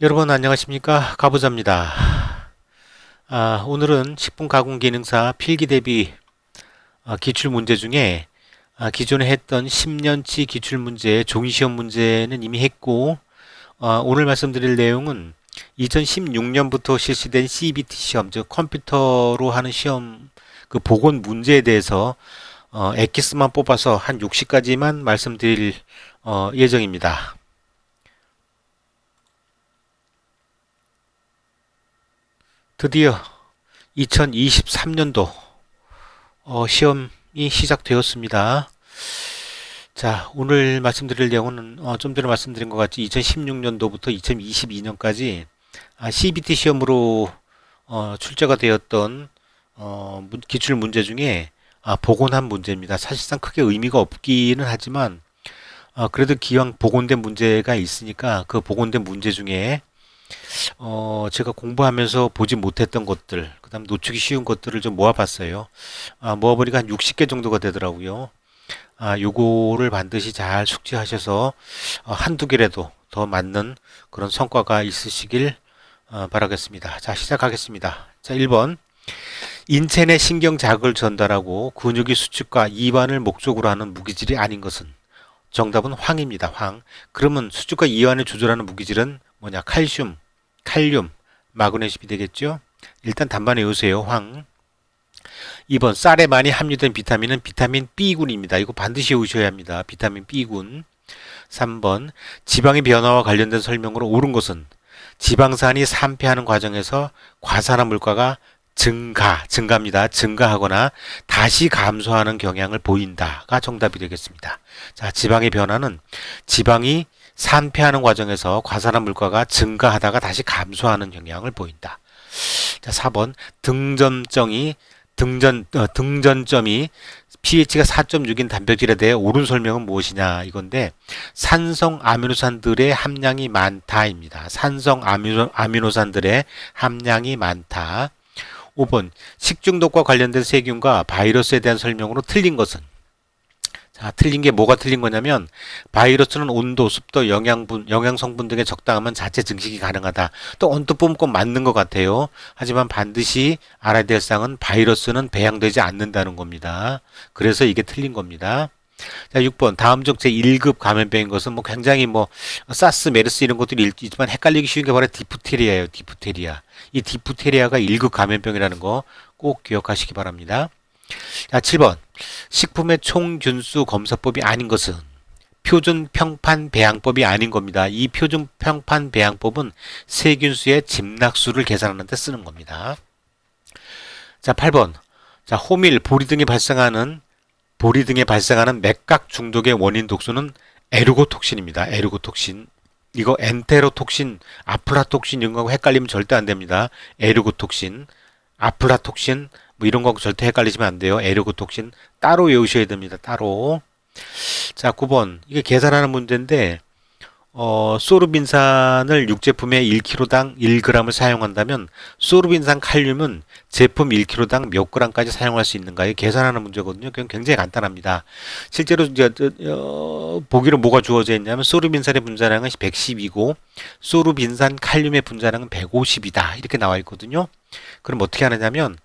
여러분 안녕하십니까 가부자입니다. 아, 오늘은 식품 가공 기능사 필기 대비 아, 기출 문제 중에 아, 기존에 했던 10년치 기출 문제 종이 시험 문제는 이미 했고 아, 오늘 말씀드릴 내용은 2016년부터 실시된 CBT 시험 즉 컴퓨터로 하는 시험 그 보건 문제에 대해서 어, 엑기스만 뽑아서 한 60가지만 말씀드릴 어, 예정입니다. 드디어 2023년도 어, 시험이 시작되었습니다. 자, 오늘 말씀드릴 내용은 어, 좀 전에 말씀드린 것 같이 2016년도부터 2022년까지 아, CBT 시험으로 어, 출제가 되었던 기출 문제 중에 아, 복원한 문제입니다. 사실상 크게 의미가 없기는 하지만 아, 그래도 기왕 복원된 문제가 있으니까 그 복원된 문제 중에 어, 제가 공부하면서 보지 못했던 것들, 그 다음 놓치기 쉬운 것들을 좀 모아봤어요. 아, 모아보니까 한 60개 정도가 되더라고요. 아, 요거를 반드시 잘 숙지하셔서 어, 한두 개라도 더 맞는 그런 성과가 있으시길 어, 바라겠습니다. 자, 시작하겠습니다. 자, 1번. 인체 내 신경 자극을 전달하고 근육의 수축과 이완을 목적으로 하는 무기질이 아닌 것은 정답은 황입니다. 황. 그러면 수축과 이완을 조절하는 무기질은 뭐냐? 칼슘, 칼륨, 마그네슘이 되겠죠? 일단 단만 외우세요. 황. 2번 쌀에 많이 함유된 비타민은 비타민 B군입니다. 이거 반드시 외우셔야 합니다. 비타민 B군. 3번 지방의 변화와 관련된 설명으로 옳은 것은 지방산이 산패하는 과정에서 과산화 물가가 증가, 증가입니다. 증가하거나 다시 감소하는 경향을 보인다가 정답이 되겠습니다. 자, 지방의 변화는 지방이 산패하는 과정에서 과산화 물가가 증가하다가 다시 감소하는 경향을 보인다. 자, 4번 등전점이 등전 어, 등전점이 pH가 4.6인 단백질에 대해 옳은 설명은 무엇이냐 이건데 산성 아미노산들의 함량이 많다입니다. 산성 아미노, 아미노산들의 함량이 많다. 5번 식중독과 관련된 세균과 바이러스에 대한 설명으로 틀린 것은 자, 틀린 게 뭐가 틀린 거냐면 바이러스는 온도, 습도, 영양분, 영양 성분 등에 적당하면 자체 증식이 가능하다. 또 언뜻 보면 꼭 맞는 것 같아요. 하지만 반드시 알아야 될 사항은 바이러스는 배양되지 않는다는 겁니다. 그래서 이게 틀린 겁니다. 자, 6번. 다음 중 제 1급 감염병인 것은 뭐 굉장히 뭐 사스, 메르스 이런 것들이 있지만 헷갈리기 쉬운 게 바로 디프테리아예요. 디프테리아. 이 디프테리아가 1급 감염병이라는 거 꼭 기억하시기 바랍니다. 자, 7번. 식품의 총균수 검사법이 아닌 것은 표준 평판 배양법이 아닌 겁니다. 이 표준 평판 배양법은 세균수의 짐락수를 계산하는 데 쓰는 겁니다. 자, 8번. 자, 호밀, 보리 등이 발생하는 보리 등에 발생하는 맥각 중독의 원인 독소는 에르고톡신입니다. 에르고톡신. 이거 엔테로톡신, 아플라톡신 이런 거하고 헷갈리면 절대 안 됩니다. 에르고톡신, 아플라톡신 뭐 이런 거하고 절대 헷갈리시면 안 돼요. 에르고톡신 따로 외우셔야 됩니다. 따로. 자, 9번. 이게 계산하는 문제인데 어, 소르빈산을 육제품에 1kg당 1g을 사용한다면 소르빈산 칼륨은 제품 1kg당 몇 g까지 사용할 수 있는가에 계산하는 문제거든요. 그건 굉장히 간단합니다. 실제로 이제 어, 보기로 뭐가 주어져 있냐면 소르빈산의 분자량은 110이고 소르빈산 칼륨의 분자량은 150이다. 이렇게 나와 있거든요. 그럼 어떻게 하느냐면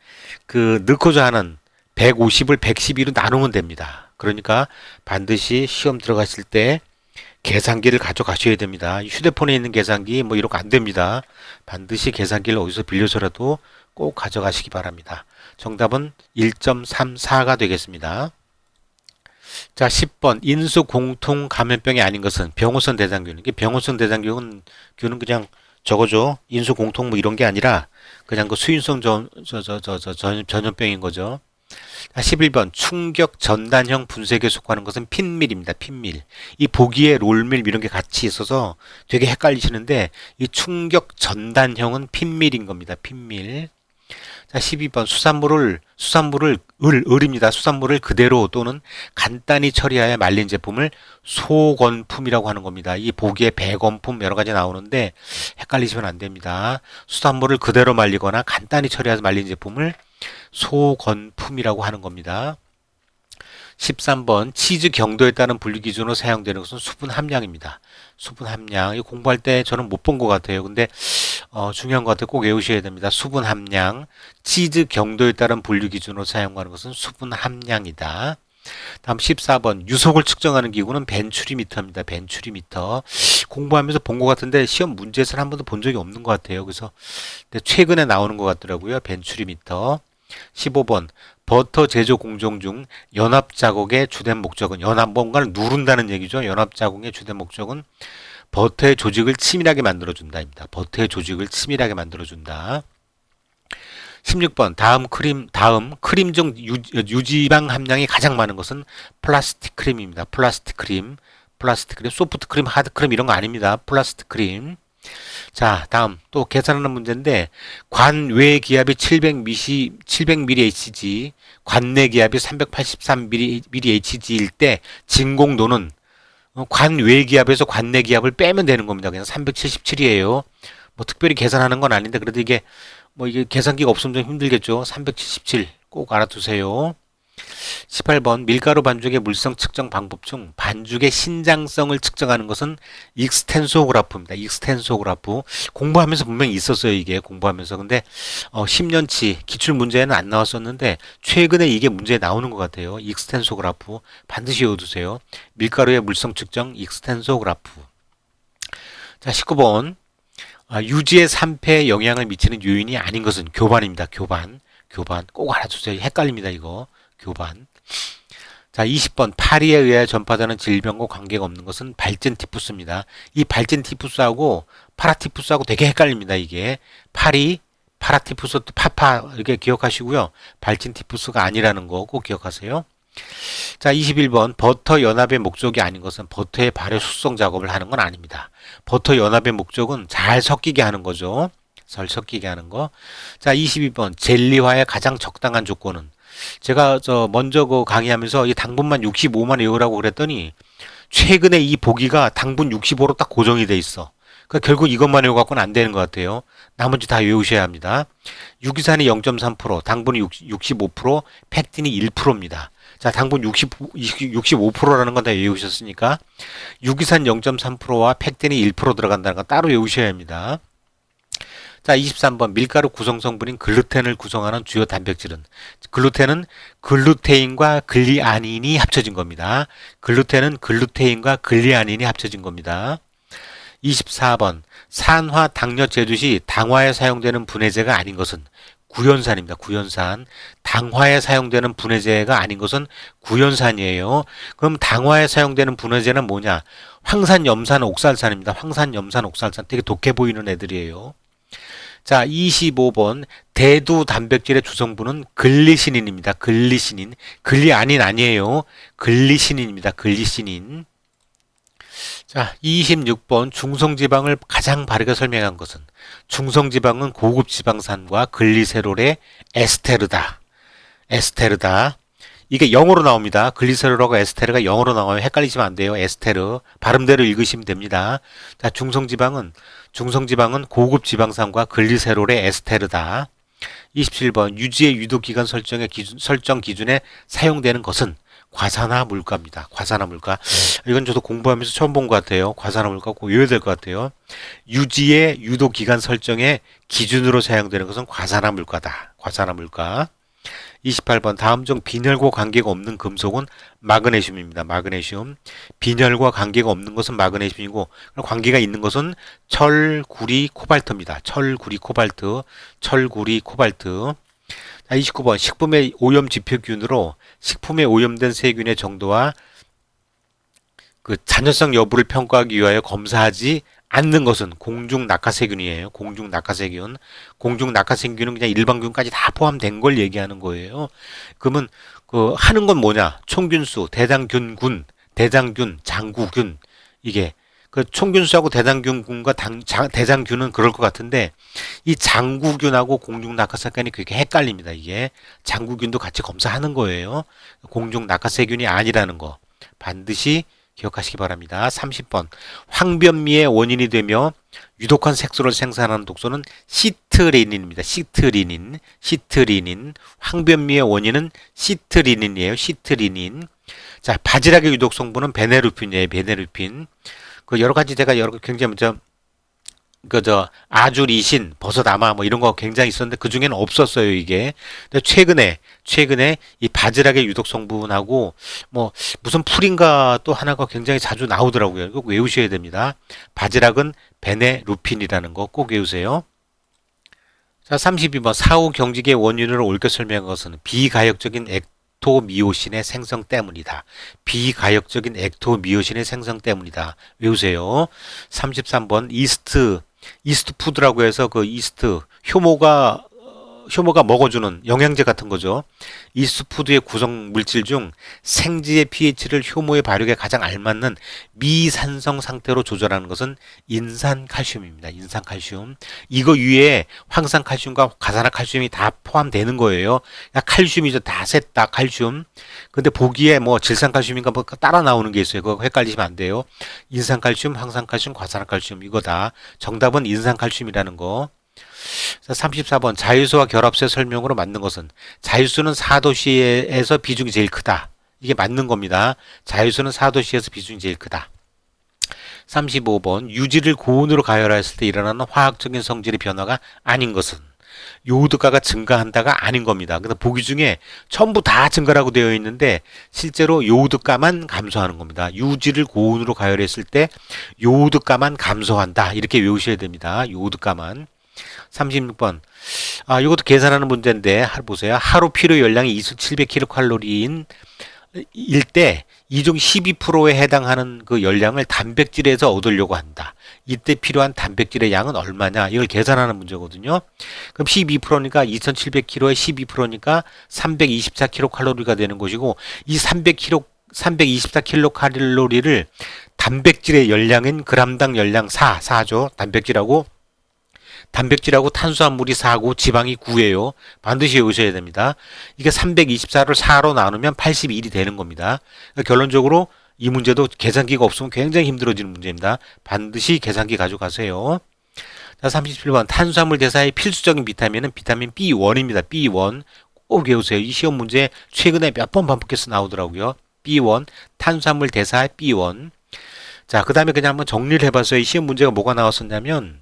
그 넣고자 하는 150을 112로 나누면 됩니다. 그러니까 반드시 시험 들어가실 때 계산기를 가져가셔야 됩니다. 휴대폰에 있는 계산기 뭐 이런 거 안 됩니다. 반드시 계산기를 어디서 빌려서라도 꼭 가져가시기 바랍니다. 정답은 1.34가 되겠습니다. 자, 10번 인수 공통 감염병이 아닌 것은 병호성 대장균. 이게 병호성 대장균은 균은 그냥 저거죠. 인수 공통 뭐 이런 게 아니라 그냥 그 수인성 전, 저, 저, 저, 저, 전, 전염병인 거죠. 자, 11번 충격 전단형 분쇄기에 속하는 것은 핀밀입니다. 핀밀. 이 보기에 롤밀 이런 게 같이 있어서 되게 헷갈리시는데 이 충격 전단형은 핀밀인 겁니다. 핀밀. 자, 12번 수산물을 수산물을 을 을입니다. 수산물을 그대로 또는 간단히 처리하여 말린 제품을 소건품이라고 하는 겁니다. 이 보기에 배건품 여러 가지 나오는데 헷갈리시면 안 됩니다. 수산물을 그대로 말리거나 간단히 처리해서 말린 제품을 소건품이라고 하는 겁니다. 13번 치즈 경도에 따른 분류 기준으로 사용되는 것은 수분 함량입니다. 수분 함량. 이 공부할 때 저는 못 본 것 같아요. 근데 어, 중요한 것 같아요. 꼭 외우셔야 됩니다. 수분 함량. 치즈 경도에 따른 분류 기준으로 사용하는 것은 수분 함량이다. 다음 14번 유속을 측정하는 기구는 벤츄리미터입니다. 벤츄리미터 공부하면서 본 것 같은데 시험 문제에서는 한 번도 본 적이 없는 것 같아요. 그래서 최근에 나오는 것 같더라고요. 벤츄리미터 15번 버터 제조 공정 중 연합 자국의 주된 목적은 연합 뭔가를 누른다는 얘기죠. 연합 자국의 주된 목적은 버터의 조직을 치밀하게 만들어 준다입니다. 버터의 조직을 치밀하게 만들어 준다. 16번 다음 크림 다음 크림 중 유, 유지방 함량이 가장 많은 것은 플라스틱 크림입니다. 플라스틱 크림, 플라스틱 크림, 소프트 크림, 하드 크림 이런 거 아닙니다. 플라스틱 크림. 자, 다음 또 계산하는 문제인데 관외 기압이 700mH, 700mHg, 관내 기압이 383mHg일 때 진공도는 어, 관외 기압에서 관내 기압을 빼면 되는 겁니다. 그냥 377이에요. 뭐 특별히 계산하는 건 아닌데 그래도 이게 뭐 이게 계산기가 없으면 좀 힘들겠죠. 377 꼭 알아두세요. 18번 밀가루 반죽의 물성 측정 방법 중 반죽의 신장성을 측정하는 것은 익스텐소그래프입니다. 익스텐소그래프 공부하면서 분명히 있었어요. 이게 공부하면서 근데 어, 10년치 기출 문제에는 안 나왔었는데 최근에 이게 문제에 나오는 것 같아요. 익스텐소그래프 반드시 외워두세요. 밀가루의 물성 측정 익스텐소그래프 자 19번 아, 유지의 3패에 영향을 미치는 요인이 아닌 것은 교반입니다. 교반. 교반. 꼭 알아두세요. 헷갈립니다. 이거. 교반. 자, 20번. 파리에 의해 전파되는 질병과 관계가 없는 것은 발진 티푸스입니다. 이 발진 티푸스하고 파라티푸스하고 되게 헷갈립니다. 이게. 파리, 파라티푸스, 파파 이렇게 기억하시고요. 발진 티푸스가 아니라는 거 꼭 기억하세요. 자, 21번 버터 연합의 목적이 아닌 것은 버터의 발효 숙성 작업을 하는 건 아닙니다. 버터 연합의 목적은 잘 섞이게 하는 거죠. 잘 섞이게 하는 거. 자, 22번 젤리화의 가장 적당한 조건은 제가 저 먼저 그 강의하면서 이 당분만 65만 외우라고 그랬더니 최근에 이 보기가 당분 65로 딱 고정이 돼 있어. 그러니까 결국 이것만 외워갖고는 안 되는 것 같아요. 나머지 다 외우셔야 합니다. 유기산이 0.3%, 당분이 65%, 팩틴이 1%입니다. 자, 당분 60, 65%라는 건 다 외우셨으니까 유기산 0.3%와 팩틴이 1% 들어간다는 건 따로 외우셔야 합니다. 자, 23번 밀가루 구성 성분인 글루텐을 구성하는 주요 단백질은 글루텐은 글루테인과 글리아닌이 합쳐진 겁니다. 글루텐은 글루테인과 글리아닌이 합쳐진 겁니다. 24번 산화 당뇨 제조 시 당화에 사용되는 분해제가 아닌 것은 구연산입니다. 구연산. 당화에 사용되는 분해제가 아닌 것은 구연산이에요. 그럼 당화에 사용되는 분해제는 뭐냐? 황산 염산 옥살산입니다. 황산 염산 옥살산. 되게 독해 보이는 애들이에요. 자, 25번 대두 단백질의 주성분은 글리시닌입니다. 글리시닌. 글리 아닌 아니에요. 글리시닌입니다. 글리시닌. 자, 26번 중성지방을 가장 바르게 설명한 것은 중성지방은 고급 지방산과 글리세롤의 에스테르다. 에스테르다. 이게 영어로 나옵니다. 글리세롤하고 에스테르가 영어로 나와요. 헷갈리시면 안 돼요. 에스테르. 발음대로 읽으시면 됩니다. 자, 중성지방은 중성지방은 고급 지방산과 글리세롤의 에스테르다. 27번 유지의 유도기간 설정의 기준, 설정 기준에 사용되는 것은 과산화 물가입니다. 과산화 물가. 이건 저도 공부하면서 처음 본 것 같아요. 과산화 물가 꼭 외워야 될 것 같아요. 유지의 유도 기간 설정의 기준으로 사용되는 것은 과산화 물가다. 과산화 물가. 28번 다음 중 빈혈과 관계가 없는 금속은 마그네슘입니다. 마그네슘. 빈혈과 관계가 없는 것은 마그네슘이고 관계가 있는 것은 철, 구리, 코발트입니다. 철, 구리, 코발트. 철, 구리, 코발트. 자, 29번 식품의 오염 지표균으로 식품에 오염된 세균의 정도와 그 잔여성 여부를 평가하기 위하여 검사하지 않는 것은 공중 낙하세균이에요. 공중 낙하세균. 공중 낙하세균은 그냥 일반균까지 다 포함된 걸 얘기하는 거예요. 그러면 그 하는 건 뭐냐? 총균수, 대장균군, 대장균, 장구균 이게 그 총균수하고 대장균군과 당, 자, 대장균은 그럴 것 같은데 이 장구균하고 공중 낙하사균이 그게 헷갈립니다. 이게 장구균도 같이 검사하는 거예요. 공중 낙하세균이 아니라는 거 반드시 기억하시기 바랍니다. 30번 황변미의 원인이 되며 유독한 색소를 생산하는 독소는 시트리닌입니다. 시트리닌, 시트리닌. 황변미의 원인은 시트리닌이에요. 시트리닌. 자, 바지락의 유독 성분은 베네루핀이에요. 베네루핀. 그 여러 가지 제가 여러 굉장히 저 그 저 아주리신, 버섯아마 뭐 이런 거 굉장히 있었는데 그 중에는 없었어요 이게. 근데 최근에 최근에 이 바지락의 유독 성분하고 뭐 무슨 풀인가 또 하나가 굉장히 자주 나오더라고요. 이거 외우셔야 됩니다. 바지락은 베네루핀이라는 거 꼭 외우세요. 자, 32번 사후 경직의 원인을 옳게 설명한 것은 비가역적인 액토미오신의 생성 때문이다. 비가역적인 액토미오신의 생성 때문이다. 외우세요. 33번 이스트 이스트 푸드라고 해서 그 이스트 효모가 어, 효모가 먹어주는 영양제 같은 거죠. 이스트 푸드의 구성 물질 중 생지의 pH를 효모의 발육에 가장 알맞는 미산성 상태로 조절하는 것은 인산칼슘입니다. 인산칼슘. 이거 위에 황산칼슘과 가산화칼슘이 다 포함되는 거예요. 야, 칼슘이죠. 다 셋다 칼슘. 근데 보기에 뭐 질산칼슘인가 뭐 따라 나오는 게 있어요. 그거 헷갈리시면 안 돼요. 인산칼슘, 황산칼슘, 과산화칼슘 이거다. 정답은 인산칼슘이라는 거. 자, 34번 자유수와 결합수의 설명으로 맞는 것은 자유수는 4도시에서 비중이 제일 크다. 이게 맞는 겁니다. 자유수는 4도시에서 비중이 제일 크다. 35번 유지를 고온으로 가열하였을 때 일어나는 화학적인 성질의 변화가 아닌 것은 요오드가가 증가한다가 아닌 겁니다. 근데 보기 중에 전부 다 증가라고 되어 있는데 실제로 요오드가만 감소하는 겁니다. 유지를 고온으로 가열했을 때 요오드가만 감소한다. 이렇게 외우셔야 됩니다. 요오드가만. 36번. 아, 이것도 계산하는 문제인데, 하- 보세요. 하루 필요 열량이 2700kcal인 일때 이중 12%에 해당하는 그 열량을 단백질에서 얻으려고 한다. 이때 필요한 단백질의 양은 얼마냐? 이걸 계산하는 문제거든요. 그럼 12%니까 2700kg에 12%니까 324kcal가 되는 것이고 이 300kg 324kcal를 단백질의 열량인 그람당 열량 4, 4죠. 단백질하고 단백질하고 탄수화물이 4고 지방이 9예요. 반드시 외우셔야 됩니다. 이게 324를 4로 나누면 81이 되는 겁니다. 그러니까 결론적으로 이 문제도 계산기가 없으면 굉장히 힘들어지는 문제입니다. 반드시 계산기 가져가세요. 자, 37번 탄수화물 대사의 필수적인 비타민은 비타민 B1입니다. B1 꼭 외우세요. 이 시험 문제 최근에 몇 번 반복해서 나오더라고요. B1 탄수화물 대사 B1 자, 그 다음에 그냥 한번 정리를 해봤어요. 이 시험 문제가 뭐가 나왔었냐면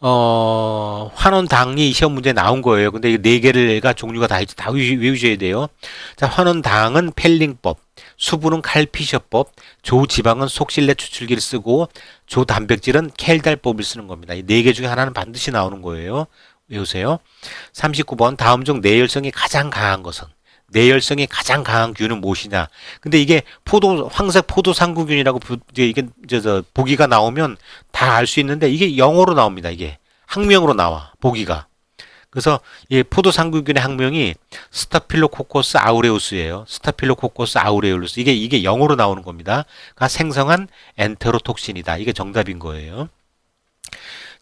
어, 환원당이 시험 문제에 나온 거예요. 근데 이 네 개를가 종류가 다 있지. 다 외우- 외우셔야 돼요. 자, 환원 당은 펠링법, 수분은 칼피셔법, 조 지방은 속실내 추출기를 쓰고, 조 단백질은 켈달법을 쓰는 겁니다. 이 네 개 중에 하나는 반드시 나오는 거예요. 외우세요. 39번 다음 중 내열성이 가장 강한 것은 내열성이 가장 강한 균은 무엇이냐? 근데 이게 포도 황색 포도 상구균이라고 이게 저, 저 보기가 나오면 다 알 수 있는데 이게 영어로 나옵니다. 이게 학명으로 나와 보기가. 그래서 이 포도 상구균의 학명이 스타필로코코스 아우레우스예요. 스타필로코코스 아우레우스 이게 이게 영어로 나오는 겁니다. 가 생성한 엔테로톡신이다. 이게 정답인 거예요.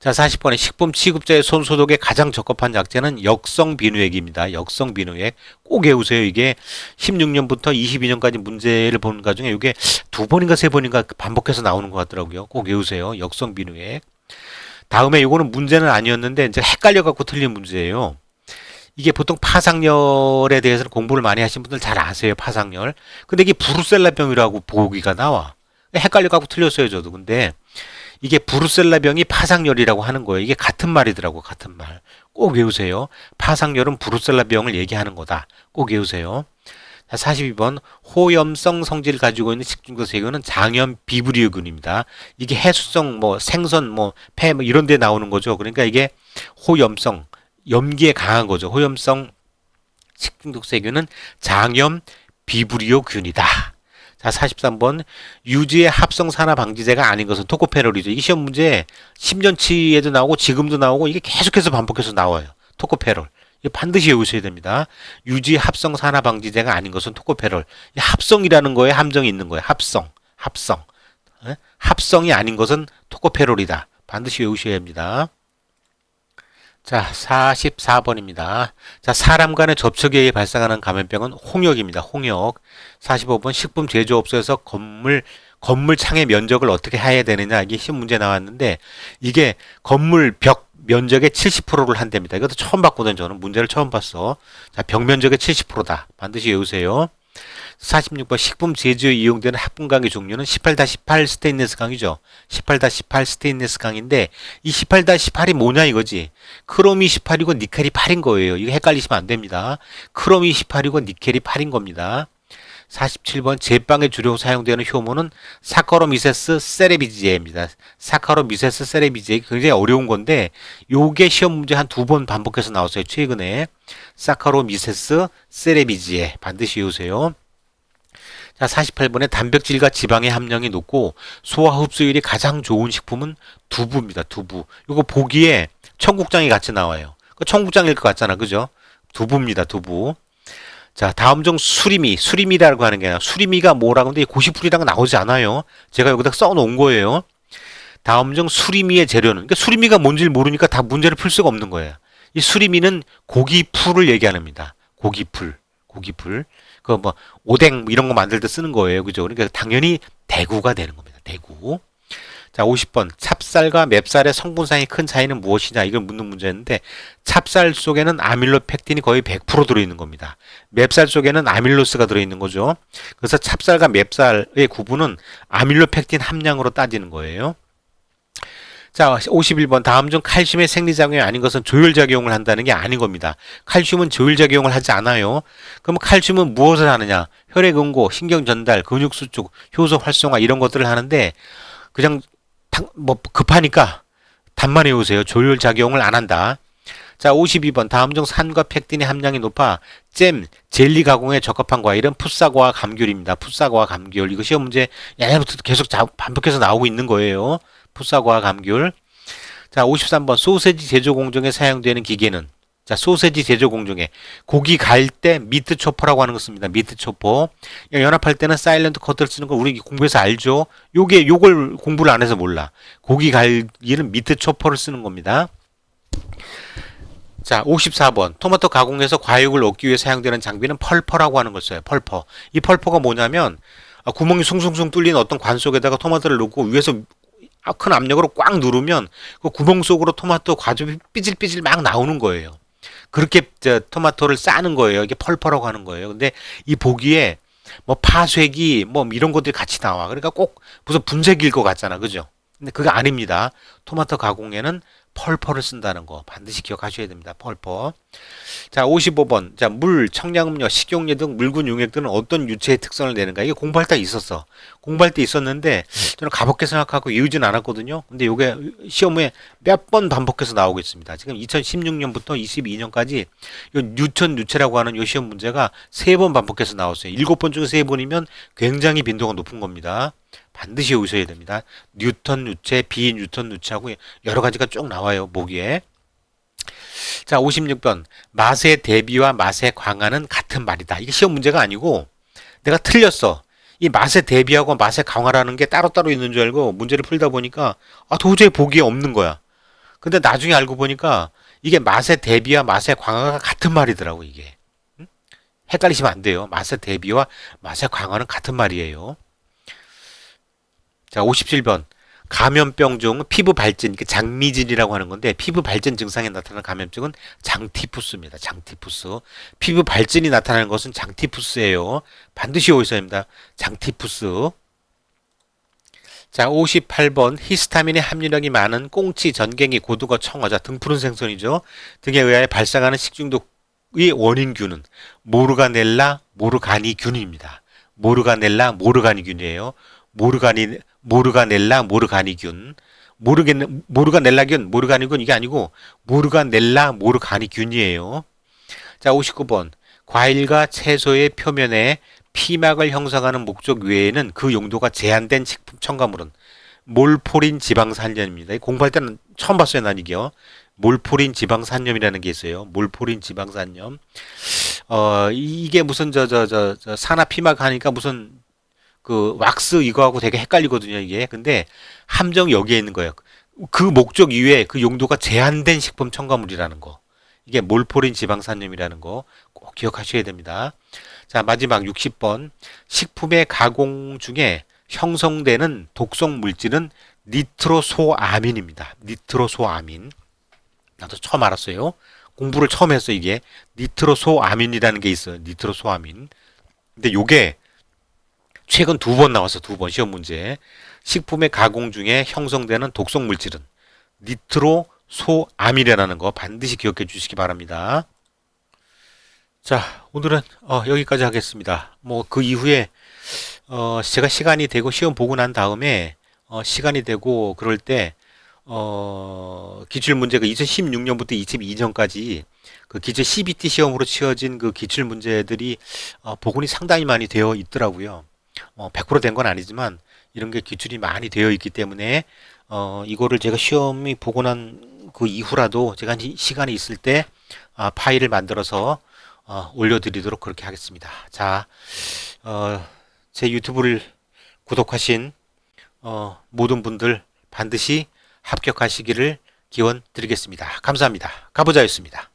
자, 40번에 식품 취급자의 손 소독에 가장 적합한 약재는 역성 비누액입니다. 역성 비누액. 꼭 외우세요. 이게 16년부터 22년까지 문제를 보는 가 중에 이게 두 번인가 세 번인가 반복해서 나오는 것 같더라고요. 꼭 외우세요. 역성 비누액. 다음에 요거는 문제는 아니었는데 이제 헷갈려 갖고 틀린 문제예요. 이게 보통 파상열에 대해서는 공부를 많이 하신 분들 잘 아세요. 파상열. 근데 이게 부르셀라병이라고 보기가 나와. 헷갈려 갖고 틀렸어요. 저도. 근데 이게 부르셀라병이 파상열이라고 하는 거예요. 이게 같은 말이더라고, 같은 말. 꼭 외우세요. 파상열은 부르셀라병을 얘기하는 거다. 꼭 외우세요. 자, 42번 호염성 성질을 가지고 있는 식중독 세균은 장염 비브리오균입니다. 이게 해수성 뭐 생선 뭐폐 뭐 이런 데 나오는 거죠. 그러니까 이게 호염성 염기에 강한 거죠. 호염성 식중독 세균은 장염 비브리오균이다. 자, 43번 유지의 합성 산화 방지제가 아닌 것은 토코페롤이죠. 이 시험 문제 10년치에도 나오고 지금도 나오고 이게 계속해서 반복해서 나와요. 토코페롤. 이거 반드시 외우셔야 됩니다. 유지 합성 산화 방지제가 아닌 것은 토코페롤. 이 합성이라는 거에 함정이 있는 거예요. 합성. 합성. 예? 합성이 아닌 것은 토코페롤이다. 반드시 외우셔야 합니다. 자, 44번입니다. 자, 사람 간의 접촉에 의해 발생하는 감염병은 홍역입니다. 홍역. 45번 식품 제조업소에서 건물 건물 창의 면적을 어떻게 해야 되느냐 이게 시험 문제 나왔는데 이게 건물 벽 면적의 70%를 한답니다. 이것도 처음 봤거든요. 저는 문제를 처음 봤어. 자, 벽 면적의 70%다. 반드시 외우세요. 46번 식품 제조에 이용되는 합금 강의 종류는 18-8 스테인리스 강이죠. 18-8 스테인리스 강인데 이 18-8이 뭐냐 이거지. 크롬이 18이고 니켈이 8인 거예요. 이거 헷갈리시면 안 됩니다. 크롬이 18이고 니켈이 8인 겁니다. 47번 제빵에 주로 사용되는 효모는 사카로미세스 세레비지에입니다. 사카로미세스 세레비지에 굉장히 어려운 건데 요게 시험 문제 한 두 번 반복해서 나왔어요. 최근에 사카로미세스 세레비지에 반드시 외우세요. 자, 48번에 단백질과 지방의 함량이 높고 소화 흡수율이 가장 좋은 식품은 두부입니다. 두부. 요거 보기에 청국장이 같이 나와요. 그 청국장일 것 같잖아. 그죠? 두부입니다. 두부. 자, 다음 중 수리미, 수리미라고 하는 게 아니라 수리미가 뭐라고 하는데 고시풀이랑 나오지 않아요. 제가 여기다 써 놓은 거예요. 다음 중 수리미의 재료는, 그러니까 수리미가 뭔지 모르니까 다 문제를 풀 수가 없는 거예요. 이 수리미는 고기풀을 얘기합니다. 고기풀, 고기풀. 그 뭐 오뎅 이런 거 만들 때 쓰는 거예요. 그죠? 그러니까 당연히 대구가 되는 겁니다. 대구. 자, 50번. 찹쌀과 맵쌀의 성분 사이의 큰 차이는 무엇이냐? 이걸 묻는 문제였는데 찹쌀 속에는 아밀로펙틴이 거의 100% 들어있는 겁니다. 맵쌀 속에는 아밀로스가 들어있는 거죠. 그래서 찹쌀과 맵쌀의 구분은 아밀로펙틴 함량으로 따지는 거예요. 자, 51번. 다음 중 칼슘의 생리작용이 아닌 것은 조혈작용을 한다는 게 아닌 겁니다. 칼슘은 조혈작용을 하지 않아요. 그럼 칼슘은 무엇을 하느냐? 혈액 응고, 신경 전달, 근육 수축, 효소 활성화 이런 것들을 하는데 그냥 뭐 급하니까 단만 외우세요. 조혈작용을 안 한다. 자, 52번. 다음 중 산과 펙틴의 함량이 높아 잼, 젤리 가공에 적합한 과일은 풋사과와 감귤입니다. 풋사과와 감귤. 시험 문제 옛날부터 계속 반복해서 나오고 있는 거예요. 풋사과 감귤. 자, 53번 소세지 제조 공정에 사용되는 기계는 자, 소세지 제조 공정에 고기 갈 때 미트 초퍼라고 하는 거 씁니다. 미트 초퍼. 연합할 때는 사일런트 커트를 쓰는 거 우리 공부해서 알죠? 요게 요걸 공부를 안 해서 몰라. 고기 갈기는 미트 초퍼를 쓰는 겁니다. 자, 54번. 토마토 가공에서 과육을 얻기 위해 사용되는 장비는 펄퍼라고 하는 걸 써요. 펄퍼. 이 펄퍼가 뭐냐면 아, 구멍이 숭숭숭 뚫린 어떤 관 속에다가 토마토를 넣고 위에서 아, 큰 압력으로 꽉 누르면 그 구멍 속으로 토마토 과즙이 삐질삐질 막 나오는 거예요. 그렇게 저 토마토를 싸는 거예요. 이게 펄펄하고 하는 거예요. 근데 이 보기에 뭐 파쇄기 뭐 이런 것들이 같이 나와. 그러니까 꼭 무슨 분쇄기일 것 같잖아. 그죠? 근데 그게 아닙니다. 토마토 가공에는 펄퍼를 쓴다는 거 반드시 기억하셔야 됩니다. 펄퍼. 자, 55번. 자, 물, 청량음료, 식용유 등 묽은 용액들은 어떤 유체의 특성을 내는가? 이게 공부할 때 있었어. 공부할 때 있었는데 저는 가볍게 생각하고 외우진 않았거든요. 근데 이게 시험에 몇 번 반복해서 나오고 있습니다. 지금 2016년부터 22년까지 이 뉴턴 유체라고 하는 이 시험 문제가 세 번 반복해서 나왔어요. 일곱 번 중에 세 번이면 굉장히 빈도가 높은 겁니다. 반드시 오셔야 됩니다. 뉴턴 누체, 비뉴턴 누체하고 여러 가지가 쭉 나와요. 보기에. 자, 56번. 맛의 대비와 맛의 강화는 같은 말이다. 이게 시험 문제가 아니고 내가 틀렸어. 이 맛의 대비하고 맛의 강화라는 게 따로따로 있는 줄 알고 문제를 풀다 보니까 아, 도저히 보기에 없는 거야. 근데 나중에 알고 보니까 이게 맛의 대비와 맛의 강화가 같은 말이더라고, 이게. 헷갈리시면 안 돼요. 맛의 대비와 맛의 강화는 같은 말이에요. 자, 57번. 감염병 중 피부 발진, 장미진이라고 하는 건데 피부 발진 증상에 나타나는 감염증은 장티푸스입니다. 장티푸스. 피부 발진이 나타나는 것은 장티푸스예요. 반드시 오셔야 합니다. 장티푸스. 자, 58번 히스타민의 함유량이 많은 꽁치, 전갱이, 고등어, 청어자 등 푸른 생선이죠. 등에 의하여 발생하는 식중독의 원인균은 모르가넬라 모르가니균입니다. 모르가넬라 모르가니균이에요. 모르가니 모르가넬라 모르가니균 모르겠 모르가넬라균 모르가니균 이게 아니고 모르가넬라 모르가니균이에요. 자 59번 과일과 채소의 표면에 피막을 형성하는 목적 외에는 그 용도가 제한된 식품 첨가물은 몰포린 지방산염입니다. 공부할 때는 처음 봤어요, 난 이게요. 몰포린 지방산염이라는 게 있어요. 몰포린 지방산염. 어, 이게 무슨 저 저 저 산화 피막 하니까 무슨 그 왁스 이거하고 되게 헷갈리거든요, 이게. 근데 함정 여기에 있는 거예요. 그 목적 이외에 그 용도가 제한된 식품 첨가물이라는 거. 이게 몰포린 지방산염이라는 거 꼭 기억하셔야 됩니다. 자, 마지막 60번. 식품의 가공 중에 형성되는 독성 물질은 니트로소아민입니다. 니트로소아민. 나도 처음 알았어요. 공부를 처음 했어, 이게. 니트로소아민이라는 게 있어요. 니트로소아민. 근데 요게 최근 두 번 나왔어, 두 번 시험 문제. 식품의 가공 중에 형성되는 독성 물질은 니트로 소아밀이라는 거 반드시 기억해 주시기 바랍니다. 자, 오늘은 어, 여기까지 하겠습니다. 뭐 그 이후에 어, 제가 시간이 되고 시험 보고 난 다음에 어, 시간이 되고 그럴 때 어, 기출 문제가 2016년부터 2002년까지 그 기재 CBT 시험으로 치러진 그 기출 문제들이 어, 복원이 상당히 많이 되어 있더라고요. 어, 100%된 건 아니지만 이런 게 기출이 많이 되어 있기 때문에 어, 이거를 제가 시험이 복원한 그 이후라도 제가 이- 시간이 있을 때 아, 파일을 만들어서 어, 올려드리도록 그렇게 하겠습니다. 자, 어, 제 유튜브를 구독하신 어, 모든 분들 반드시 합격하시기를 기원 드리겠습니다. 감사합니다. 가보자였습니다.